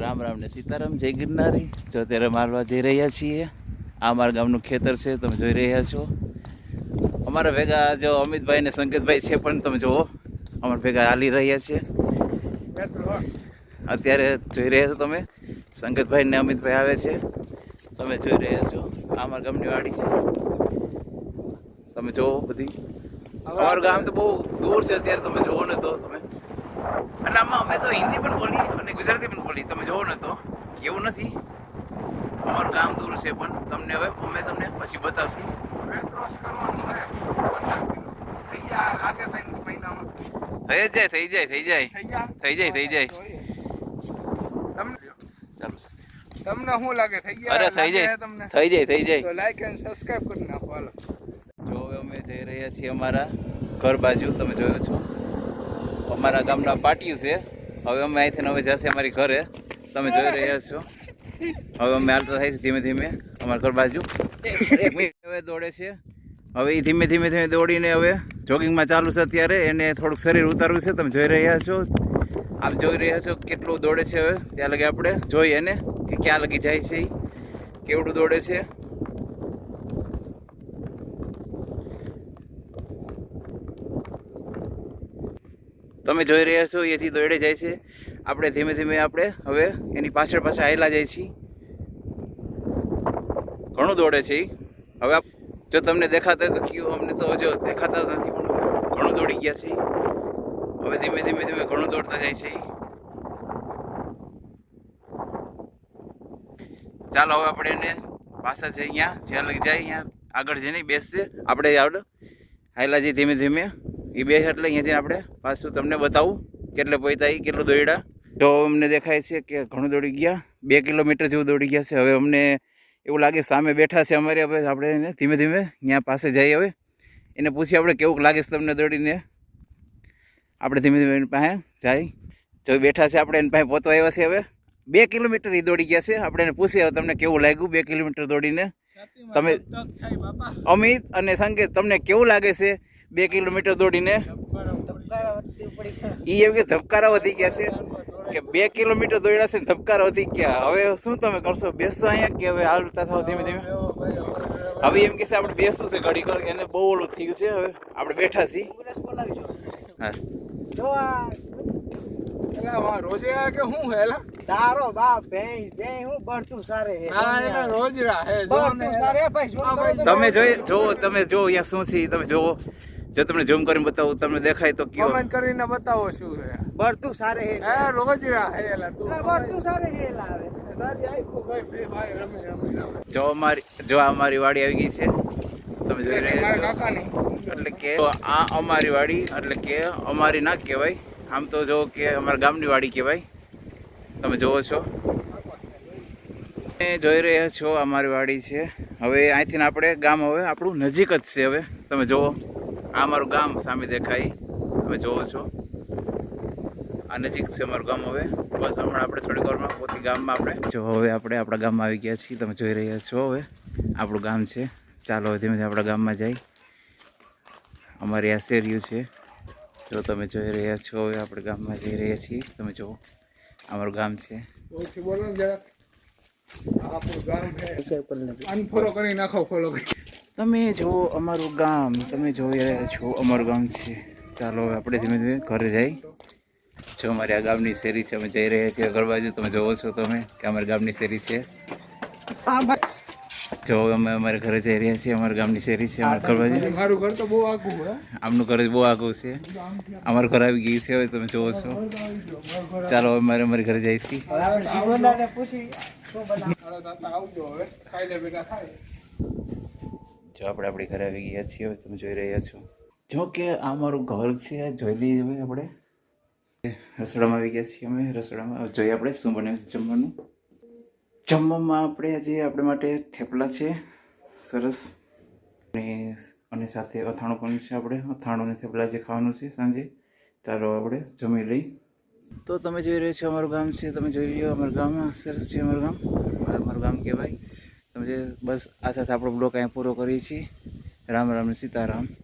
રામ રામ ને સીતારામ જય ગિરનારી. જો અત્યારે મારવા જઈ રહ્યા છીએ. આ અમારા ગામનું ખેતર છે તમે જોઈ રહ્યા છો. અમારા ભેગા જો અમિતભાઈ ને સંકેતભાઈ છે પણ તમે જુઓ અમારા ભેગા હાલી રહ્યા છે. અત્યારે જોઈ રહ્યા છો તમે? સંકેતભાઈ ને અમિતભાઈ આવે છે. તમે જોઈ રહ્યા છો. આ અમારા ગામની વાડી છે. તમે જુઓ બધી. અમારું ગામ તો બહુ દૂર છે અત્યારે તમે જુઓ ને તો તમે. અમે તો હિન્દી પણ બોલી અને ગુજરાતી પણ બોલી તમે જોવો ને તો એવું નથી. અમારું ગામ દૂર છે પણ તમને હવે અમે તમને પછી બતાવશું. થઈ જાય થઈ જાય થઈ જાય થઈ જાય. થઈ જાય? ચાલો. તમને શું લાગે? થઈ ગયા? અરે થઈ જાય. તમને? થઈ જાય થઈ જાય. તો લાઈક એન્ડ સબસ્ક્રાઇબ કરી નાખો. હાલો. જો હવે અમે જઈ રહ્યા છીએ અમારા ઘર બાજુ. તમે જોયો છો? અમારા ગામના પાટિયું છે. હવે અમે અહીંથી હવે જશે અમારી ઘરે. તમે જોઈ રહ્યા છો. હવે અમે હાલતા થાય છે ધીમે ધીમે અમારા ઘર બાજુ. હવે દોડે છે. હવે એ ધીમે ધીમે ધીમે દોડીને હવે જોગિંગમાં ચાલુ છે અત્યારે. એને થોડુંક શરીર ઉતારવું છે. તમે જોઈ રહ્યા છો. આપ જોઈ રહ્યા છો કેટલું દોડે છે હવે. ત્યાં લગી આપણે જોઈએ ને કે ક્યાં લગી જાય છે કેવડું દોડે છે. તમે જોઈ રહ્યા છો એથી દોડે જાય છે. આપણે ધીમે ધીમે આપણે હવે એની પાછળ પાછળ આવેલા જાય છીએ. ઘણું દોડે છે હવે જો તમને દેખાતા તો કયું, અમને તો હજુ દેખાતા નથી, પણ ઘણું દોડી ગયા છે. હવે ધીમે ધીમે ધીમે ઘણું દોડતા જાય છે ચાલો હવે આપણે એને પાછા જઈ અહીંયા જ્યાં લઈ જાય અહીંયા આગળ જઈને બેસશે આપણે આવડે. હાયલા જઈ ધીમે ધીમે. એ બે એટલે અહીંયાથી આપણે પાછું તમને બતાવું કેટલે પૈતા એ કેટલું દોડ્યા તો અમને દેખાય છે કે ઘણું દોડી ગયા. બે કિલોમીટર જેવું દોડી ગયા છે. હવે અમને એવું લાગે સામે બેઠા છે અમારે. હવે આપણે એને ધીમે ધીમે ત્યાં પાસે જઈએ હવે. એને પૂછીએ આપણે કેવું લાગે છે તમને દોડીને. આપણે ધીમે ધીમે એની પાસે જાય. જો બેઠા છે આપણે એની પાસે પહોંચવા આવ્યા છે હવે. બે કિલોમીટર એ દોડી ગયા છે. આપણે એને પૂછીએ તમને કેવું લાગ્યું બે કિલોમીટર દોડીને. તમે- અમિત અને સંકેત તમને કેવું લાગે છે? બે કિલોમીટર દોડીને ઈ એમ કે ધબકારા વધી ગયા છે કે બે કિલોમીટર દોડ્યા છે ધબકારા વધી ગયા. હવે શું તમે કરશો? બેસશો અહીંયા કે હવે હાલતા થાવ ધીમે ધીમે? હવે એમ કે છે આપણે બેસવું છે ઘડી ઘડી એને બહુ ઓલું થઈ ગયું છે હવે. આપણે બેઠા છીએ. હા. કે હું હેલા તારો બાપ ભેંસ ભેંસ હું બળતું સારે જો બળતું ભાઈ તમે જોઈ જોવો તમે જો અહીંયા શું છે તમે જોવો. જો તમને ઝૂમ કરીને બતાવું તમને દેખાય તો કયો. કમેન્ટ કરીને બતાવો શું છે. બળતું સારે હે એ રોજરા હે એલા તું. એટલે સારે હે લાવે તારી આખું ભાઈ બે ભાઈ રમે રમે જો અમારી જો અમારી વાડી આવી ગઈ છે. તમે જોઈ રહ્યા મારા છો. કાકાની એટલે કે આ અમારી વાડી એટલે કે અમારી ના કહેવાય. આમ તો જો કે અમારા ગામની વાડી કહેવાય. તમે જોવો છો. એ જોઈ રહ્યા છો અમારી વાડી છે. હવે અહીંથી આપણે ગામ હવે આપણું નજીક જ છે હવે. તમે જુઓ. આ અમારું ગામ સામે દેખાય. તમે જોવો છો. આ નજીક છે અમારું ગામ હવે. બસ હમણાં આપણે થોડીક વારમાં પોતે ગામમાં આપણે. જો હવે આપણે આપણા ગામમાં આવી ગયા છીએ. તમે જોઈ રહ્યા છો હવે. આપણું ગામ છે. ચાલો હવે ધીમે ધીમે આપણા ગામમાં જાય. અમારી આ શેરિયું છે. જો તમે જોઈ રહ્યા છો હવે આપણે ગામમાં જઈ રહ્યા છીએ. તમે જુઓ. અમારું ગામ છે. બોલો ને આપણું ગામ છે. કરી નાખો ફોલો કરી. તમે જુઓ અમારું ગામ તમે જોઈ રહ્યા છો અમારું ગામ છે. ચાલો હવે આપણે ધીમે ધીમે ઘરે જઈ. જો અમારી આ ગામની શેરી છે અમે જઈ રહ્યા છીએ ઘર બાજુ. તમે જોવો છો તમે કે અમારી ગામની શેરી છે. જો અમે અમારા ઘરે જઈ રહ્યા છીએ અમારા ગામની શેરી છે અમારા ઘર બાજુ. મારું ઘર તો બહુ આગું આમનું ઘર બહુ આગળ છે. અમારું ઘર આવી ગયું છે હવે તમે જોવો છો. ચાલો હવે મારે અમારી ઘરે જઈશ. જો આપણે આપણી ઘરે આવી ગયા છીએ તમે જોઈ રહ્યા છો. જો કે આ મારું ઘર છે, જોઈ લઈએ હવે આપણે. રસોડામાં આવી ગયા છીએ અમે, રસોડામાં. જોઈએ આપણે શું બનાવ્યું છે જમવાનું. જમવામાં આપણે આજે આપણે માટે થેપલા છે, સરસ. અને અને સાથે અથાણું પણ છે આપણે. અથાણું અને થેપલા જે ખાવાનું છે સાંજે. ચાલો આપણે જમી લઈ તો તમે જોઈ રહ્યા છો અમારું ગામ છે, તમે જોઈ લો અમારું ગામ. સરસ છે અમારું ગામ. અમારું ગામ કહેવાય. તમે બસ આ સાથે આપણો બ્લોક અહીંયા પૂરો કરીએ છીએ. રામ રામ ને સીતારામ.